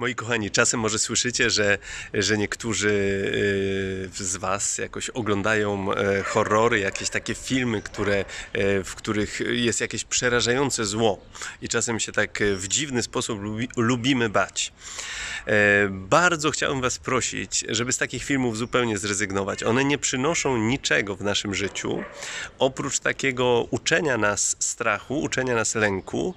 Moi kochani, czasem może słyszycie, że, że niektórzy y, z Was jakoś oglądają e, horrory, jakieś takie filmy, które, e, w których jest jakieś przerażające zło. I czasem się tak e, w dziwny sposób lubi, lubimy bać. Bardzo chciałbym Was prosić, żeby z takich filmów zupełnie zrezygnować. One nie przynoszą niczego w naszym życiu, oprócz takiego uczenia nas strachu, uczenia nas lęku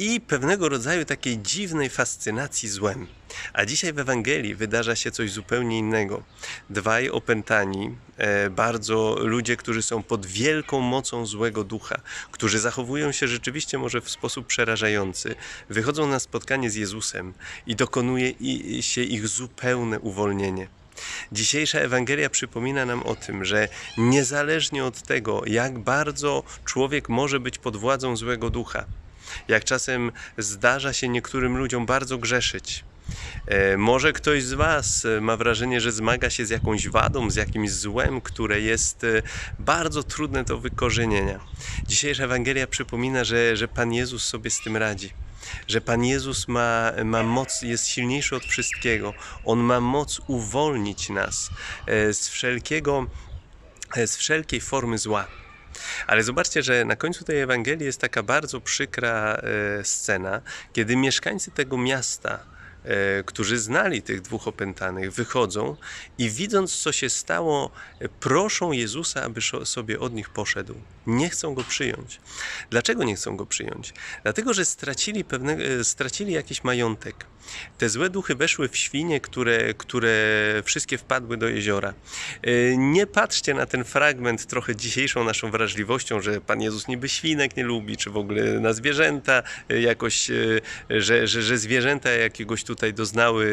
i pewnego rodzaju takiej dziwnej fascynacji złem. A dzisiaj w Ewangelii wydarza się coś zupełnie innego. Dwaj opętani, e, bardzo ludzie, którzy są pod wielką mocą złego ducha, którzy zachowują się rzeczywiście może w sposób przerażający, wychodzą na spotkanie z Jezusem i dokonuje się ich zupełne uwolnienie. Dzisiejsza Ewangelia przypomina nam o tym, że niezależnie od tego, jak bardzo człowiek może być pod władzą złego ducha, jak czasem zdarza się niektórym ludziom bardzo grzeszyć. E, Może ktoś z Was e, ma wrażenie, że zmaga się z jakąś wadą, z jakimś złem, które jest e, bardzo trudne do wykorzenienia. Dzisiejsza Ewangelia przypomina, że, że Pan Jezus sobie z tym radzi. Że Pan Jezus ma, ma moc, jest silniejszy od wszystkiego. On ma moc uwolnić nas z wszelkiego, z wszelkiej formy zła. Ale zobaczcie, że na końcu tej Ewangelii jest taka bardzo przykra e, scena, kiedy mieszkańcy tego miasta, którzy znali tych dwóch opętanych, wychodzą i widząc, co się stało, e, proszą Jezusa, aby sobie od nich poszedł. Nie chcą go przyjąć. Dlaczego nie chcą go przyjąć? Dlatego, że stracili, pewne, e, stracili jakiś majątek. Te złe duchy weszły w świnie, które, które wszystkie wpadły do jeziora. E, Nie patrzcie na ten fragment trochę dzisiejszą naszą wrażliwością, że Pan Jezus niby świnek nie lubi, czy w ogóle na zwierzęta e, jakoś, e, że, że, że zwierzęta jakiegoś tutaj doznały,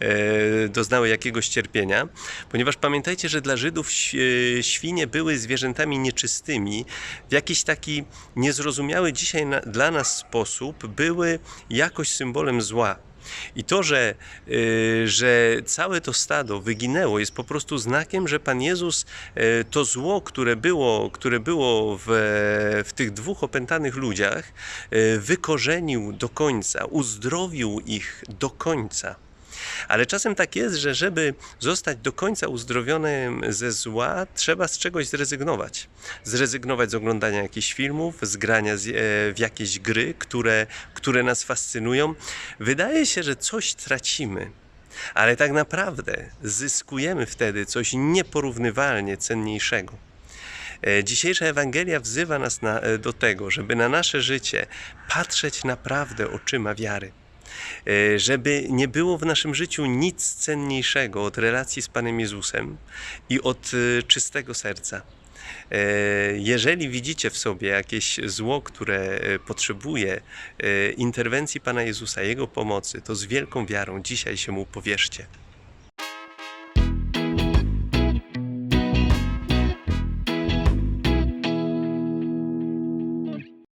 e, e, doznały jakiegoś cierpienia, ponieważ pamiętajcie, że dla Żydów e, świnie były zwierzętami nieczystymi, w jakiś taki niezrozumiały dzisiaj dla nas sposób były jakoś symbolem zła. I to, że, y, że całe to stado wyginęło, jest po prostu znakiem, że Pan Jezus y, to zło, które było, które było w, w tych dwóch opętanych ludziach, y, wykorzenił do końca, uzdrowił ich do końca. Ale czasem tak jest, że żeby zostać do końca uzdrowionym ze zła, trzeba z czegoś zrezygnować. Zrezygnować z oglądania jakichś filmów, z grania e, w jakieś gry, które, które nas fascynują. Wydaje się, że coś tracimy. Ale tak naprawdę zyskujemy wtedy coś nieporównywalnie cenniejszego. E, Dzisiejsza Ewangelia wzywa nas na, e, do tego, żeby na nasze życie patrzeć naprawdę oczyma wiary. E, Żeby nie było w naszym życiu nic cenniejszego od relacji z Panem Jezusem i od e, czystego serca. E, Jeżeli widzicie w sobie jakieś zło, które potrzebuje interwencji Pana Jezusa, Jego pomocy, to z wielką wiarą dzisiaj się Mu powierzcie.